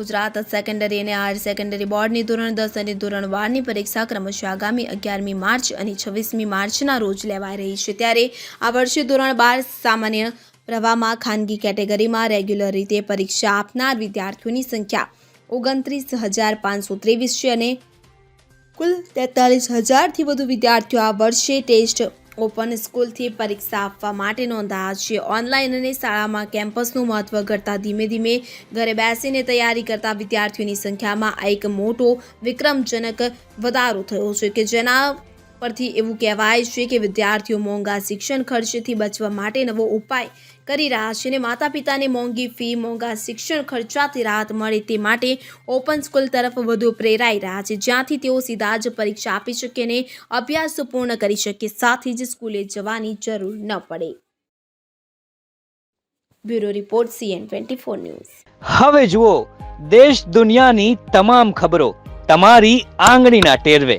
Gujarat secondary અને higher secondary બોર્ડની ધોરણ, દસ અને ધોરણ બારની પરીક્ષા ક્રમશઃ આગામી અગિયારમી માર્ચ અને છવ્વીસમી માર્ચના રોજ લેવાઈ રહી છે. ત્યારે આ વર્ષે ધોરણ બાર સામાન્ય પ્રવાહમાં ખાનગી કેટેગરીમાં રેગ્યુલર રીતે પરીક્ષા આપનાર વિદ્યાર્થીઓની સંખ્યા ઓગણત્રીસ હજાર પાંચસો ત્રેવીસ છે અને કુલ તેતાલીસ હજારથી વધુ વિદ્યાર્થીઓ આ વર્ષે ટેસ્ટ ઓપન સ્કૂલથી પરીક્ષા આપવા માટે નોંધાયા છે. ઓનલાઈન અને શાળામાં કેમ્પસનું મહત્વ ઘટતા ધીમે ધીમે ઘરે બેસીને તૈયારી કરતા વિદ્યાર્થીઓની સંખ્યામાં એક મોટો વિક્રમજનક વધારો થયો છે કે જેના પરથી એવું કહેવાય છે કે વિદ્યાર્થીઓ મોંઘા શિક્ષણ ખર્ચથી બચવા માટે નવો ઉપાય કરી રહ્યા છે અને માતા પિતાને મોંઘી ફી, મોંઘા શિક્ષણ ખર્ચાથી રાહત મળે તે માટે ઓપન સ્કૂલ તરફ વધુ પ્રેરાઈ રહ્યા છે. જ્યાંથી તેઓ સીધા જ પરીક્ષા આપી શકે અને અભ્યાસ પૂર્ણ કરી શકે, સાથે જ સ્કૂલે જવાની જરૂર ન પડે. Bureau report, CN twenty four news. હવે જુઓ, દેશ દુનિયાની તમામ ખબરો તમારી આંગળીના ટેરવે.